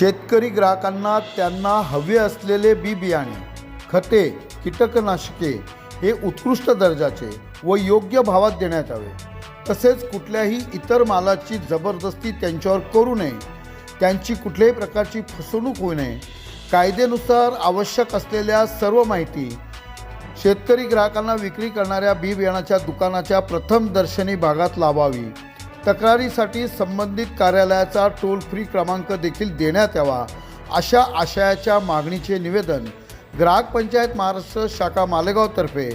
शेतकरी ग्राहकांना त्यांना हवे असलेले बी बियाणे खते कीटकनाशके हे उत्कृष्ट दर्जाचे व योग्य भावात देण्यात यावे. तसेच कुठल्याही इतर मालाची जबरदस्ती त्यांच्यावर करू नये. त्यांची कुठल्याही प्रकारची फसवणूक होऊ नये. कायदेनुसार आवश्यक असलेल्या सर्व माहिती शेतकरी ग्राहकांना विक्री करणाऱ्या बी बियाणाच्या दुकानाच्या प्रथम दर्शनी भागात लावावी. तक्रारीसाठी संबंधित कार्यालयाचा टोल फ्री क्रमांक देखील देण्यात यावा अशा आशयाच्या मागणीचे निवेदन ग्राहक पंचायत महाराष्ट्र शाखा मालेगावतर्फे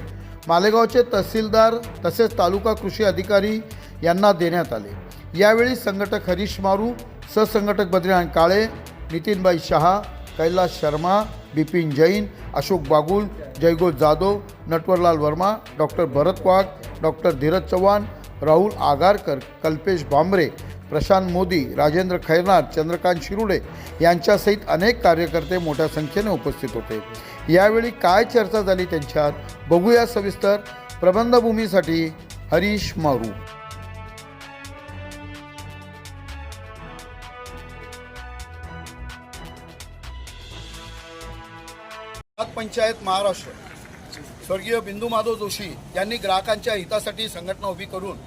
मालेगावचे तहसीलदार तसेच तालुका कृषी अधिकारी यांना देण्यात आले. यावेळी संघटक हरीश मारू सहसंघटक बद्रीनारायण काळे नितीनबाई शहा कैलास शर्मा बिपिन जैन अशोक बागुल जयगो जाधव नटवरलाल वर्मा डॉक्टर भरत वाघ डॉक्टर धीरज चव्हाण राहुल आगारकर कल्पेश भांबरे प्रशांत मोदी राजेंद्र खैरनार चंद्रकांत शिरुडे यांच्यासहित अनेक कार्यकर्ते मोठ्या संख्येने उपस्थित होते. यावेळी काय चर्चा झाली त्यांच्यात? बघूया सविस्तर. प्रबंधभूमीसाठी हरीश मारू. पंचायत महाराष्ट्र. स्वर्गीय बिंदू माधव जोशी यांनी ग्राहकांच्या हितासाठी संघटना उभी करून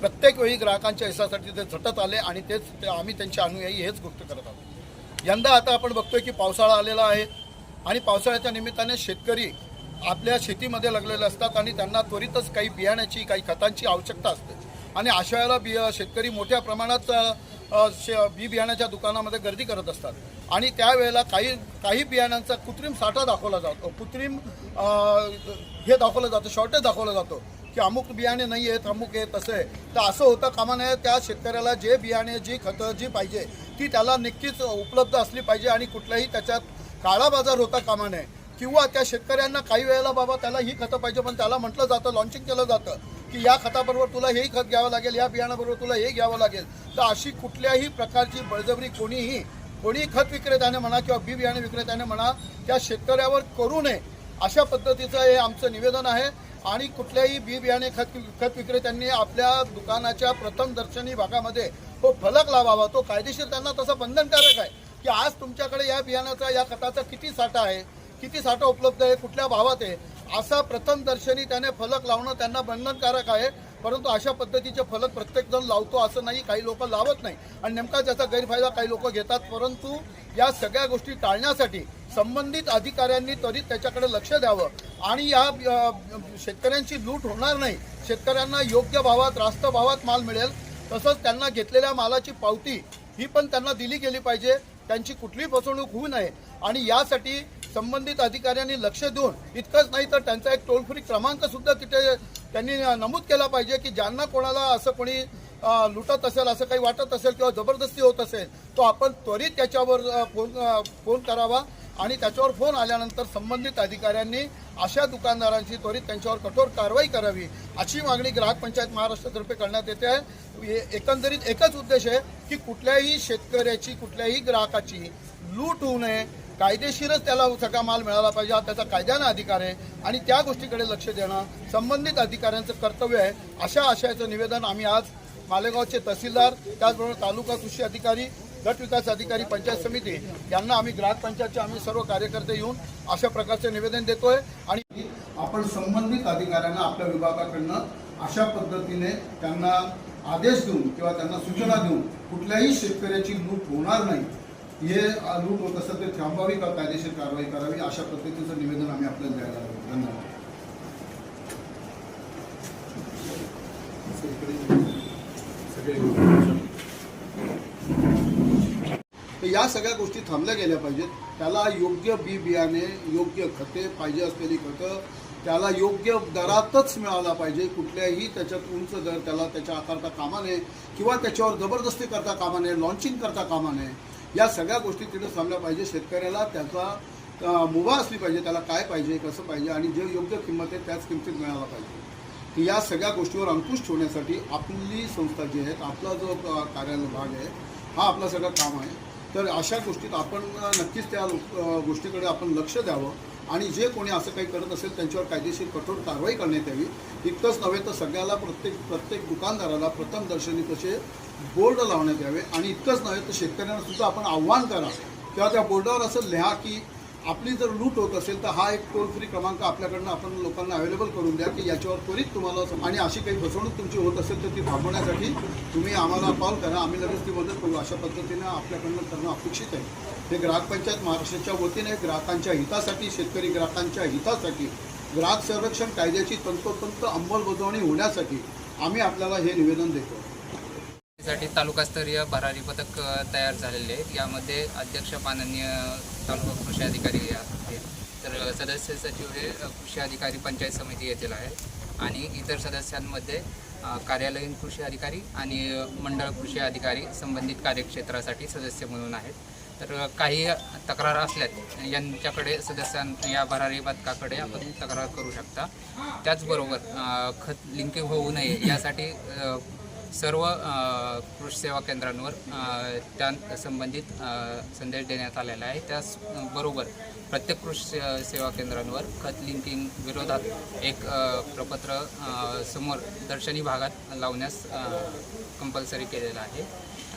प्रत्येक वेळी ग्राहकांच्या हितासाठी ते झटत आले आणि तेच ते आम्ही त्यांचे अनुयायी हेच गोष्ट करत आहोत. यंदा आता आपण बघतोय की पावसाळा आलेला आहे आणि पावसाळ्याच्या निमित्ताने शेतकरी आपल्या शेतीमध्ये लागलेले असतात आणि त्यांना त्वरितच काही बियाण्याची काही खतांची आवश्यकता असते. आणि अशा वेळेला बिया शेतकरी मोठ्या प्रमाणात शे बी बियाण्याच्या दुकानामध्ये गर्दी करत असतात. आणि त्यावेळेला काही काही बियाण्यांचा कृत्रिम साठा दाखवला जातो. कृत्रिम हे दाखवलं जातं शॉर्टेज दाखवलं जातं की अमुक बियाणे नाही आहेत अमुक आहे तसं आहे. तर असं होतं कामा नये त्या शेतकऱ्याला जे बियाणे जी खतं जी पाहिजे ती त्याला नक्कीच उपलब्ध असली पाहिजे आणि कुठल्याही त्याच्यात काळा बाजार होता कामा नये. किंवा त्या शेतकऱ्यांना काही वेळेला बाबा त्याला ही खतं पाहिजे पण त्याला म्हटलं जातं लॉन्चिंग केलं जातं. की या खताबरोबर तुला हेही खत घ्यावं लागेल या बियाणाबरोबर तुला हे घ्यावं लागेल. तर अशी कुठल्याही प्रकारची बळजबरी कोणीही कोणी खत विक्रेत्याने म्हणा किंवा बी बियाणे विक्रेत्याने म्हणा त्या शेतकऱ्यावर करू नये. अशा पद्धतीचं हे आमचं निवेदन आहे. आणि कुठल्याही बी बियाणे खत खत विक्रेत्यांनी आपल्या दुकानाच्या प्रथम दर्शनी भागामध्ये तो फलक लावावा. तो कायदेशीर त्यांना तसं बंधनकारक आहे की आज तुमच्याकडे या बियाण्याचा या खताचा किती साठा आहे? किती साठा उपलब्ध आहे? कुठल्या भावात आहे? असा प्रथम दर्शनी त्याने फलक लावणं त्यांना बंधनकारक आहे. परंतु अशा पद्धतीचे फलक प्रत्येक जण लावतो असं नाही काही लोक लावत नाही. आणि नेमका त्याचा गैरफायदा काही लोक घेतात परंतु या सगळ्या गोष्टी टाळण्यासाठी संबंधित अधिकाऱ्यांनी त्वरित त्याच्याकडे लक्ष द्यावं. आणि या शेतकऱ्यांची लूट होणार नाही. शेतकऱ्यांना योग्य भावात रास्त भावात माल मिळेल. तसंच त्यांना घेतलेल्या मालाची पावती ही पण त्यांना दिली गेली पाहिजे. त्यांची कुठलीही फसवणूक होऊ नये. आणि यासाठी संबंधित अधिकाऱ्यांनी लक्ष देऊन इतकंच नाही तर त्यांचा एक टोल फ्री क्रमांक सुद्धा तिथे त्यांनी नमूद केला पाहिजे की ज्यांना कोणाला असं कोणी लुटत असेल असं काही वाटत असेल किंवा जबरदस्ती होत असेल तो आपण त्वरित त्याच्यावर फोन फोन करावा. आणि त्याच्यावर फोन आल्यानंतर संबंधित अधिकाऱ्यांनी अशा दुकानदारांची त्वरित त्यांच्यावर कठोर कारवाई करावी अशी मागणी ग्राहक पंचायत महाराष्ट्रातर्फे करण्यात येते. आहे एकंदरीत एकच उद्देश आहे की कुठल्याही शेतकऱ्याची कुठल्याही ग्राहकाची लूट होऊ नये. कायदेशीरच त्याला सगळा माल मिळाला पाहिजे हा त्याचा कायद्यानं अधिकार आहे. आणि त्या गोष्टीकडे लक्ष देणं संबंधित अधिकाऱ्यांचं कर्तव्य आहे. अशा आशयाचं निवेदन आम्ही आज मालेगावचे तहसीलदार त्याचबरोबर तालुका कृषी अधिकारी गट विकास अधिकारी पंचायत समिती यांना आम्ही ग्राहक पंचायतचे आम्ही सर्व कार्यकर्ते येऊन अशा प्रकारचे निवेदन देतोय. आणि आपण संबंधित अधिकाऱ्यांना आपल्या विभागाकडनं अशा पद्धतीने त्यांना आदेश देऊन किंवा त्यांना सूचना देऊन कुठल्याही शेतकऱ्याची लूट होणार नाही. हे लूट होत असतात ते थांबावी का कायदेशीर कारवाई करावी अशा पद्धतीचं निवेदन आम्ही आपल्याला द्यायला हवं धन्यवाद. तर या सगळ्या गोष्टी थांबल्या गेल्या पाहिजेत. त्याला योग्य बी बियाणे योग्य खते पाहिजे असलेली खतं त्याला योग्य दरातच मिळाला पाहिजे. कुठल्याही त्याच्यात उंच दर त्याला त्याच्या आकारता कामा नये किंवा त्याच्यावर जबरदस्ती करता कामा नये लॉन्चिंग करता कामा नये. या सगळ्या गोष्टी तिथं थांबल्या पाहिजे. शेतकऱ्याला त्याचा मुभा असली पाहिजे त्याला काय पाहिजे कसं पाहिजे आणि जे योग्य किंमत आहे त्याच किमतीत मिळायला पाहिजे. या सगळ्या गोष्टीवर अंकुश ठेवण्यासाठी आपली संस्था जी आहे आपला जो कार्यालय भाग आहे हा आपला सगळं काम आहे. तर अशा गोष्टीत आपण नक्कीच त्या गोष्टीकडे आपण लक्ष द्यावं. आणि जे कोणी असं काही करत असेल त्यांच्यावर कायदेशीर कठोर कारवाई करण्यात यावी. इतकंच नव्हे तर सगळ्याला प्रत्येक प्रत्येक दुकानदाराला प्रथम दर्शनी तसे बोर्ड लावण्यात यावे. आणि इतकंच नव्हे तर शेतकऱ्यांना सुद्धा आपण आव्हान करा. किंवा त्या बोर्डावर असं लिहा की आपली जर लूट होत असेल तर हा एक टोल फ्री क्रमांक आपल्याकडनं आपण लोकांना अवेलेबल करून द्या की याच्यावर त्वरित तुम्हाला आणि अशी काही फसवणूक तुमची होत असेल तर ती थांबवण्यासाठी तुम्ही आम्हाला कॉल करा. आम्ही लगेच ती मदत करू. अशा पद्धतीनं आपल्याकडनं करणं अपेक्षित आहे. हे ग्राहक पंचायत महाराष्ट्राच्या वतीने ग्राहकांच्या हितासाठी शेतकरी ग्राहकांच्या हितासाठी ग्राहक संरक्षण कायद्याची तंतोतंत अंमलबजावणी होण्यासाठी आम्ही आपल्याला हे निवेदन देतो. साठी तालुकास्तरीय भरारी पथक तयार झालेले आहेत. यामध्ये अध्यक्ष माननीय तालुका कृषी अधिकारी आहेत. तर सदस्य सचिव हे कृषी अधिकारी पंचायत समिती येथील आहेत. आणि इतर सदस्यांमध्ये कार्यालयीन कृषी अधिकारी आणि मंडळ कृषी अधिकारी संबंधित कार्यक्षेत्रासाठी सदस्य म्हणून आहेत. तर काही तक्रार असल्यात यांच्याकडे सदस्यां या भरारी पथकाकडे आपण तक्रार करू शकता. त्याचबरोबर खत लिंकिंग होऊ नये यासाठी सर्व कृषी सेवा केंद्रांवर त्या संबंधित संदेश देण्यात आलेला आहे. त्याचबरोबर प्रत्येक कृषी से- सेवा केंद्रांवर खत लिंकिंग विरोधात एक प्रपत्र समोर दर्शनी भागात लावण्यास कंपल्सरी केलेलं आहे.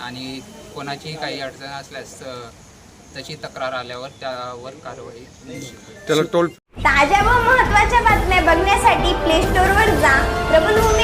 आणि कोणाचीही काही अडचण असल्यास त्याची तक्रार आल्यावर त्यावर कारवाई. त्याला टोल ताज्या व महत्त्वाच्या बातम्या बघण्यासाठी प्ले स्टोअरवर जा. प्रबलभूमी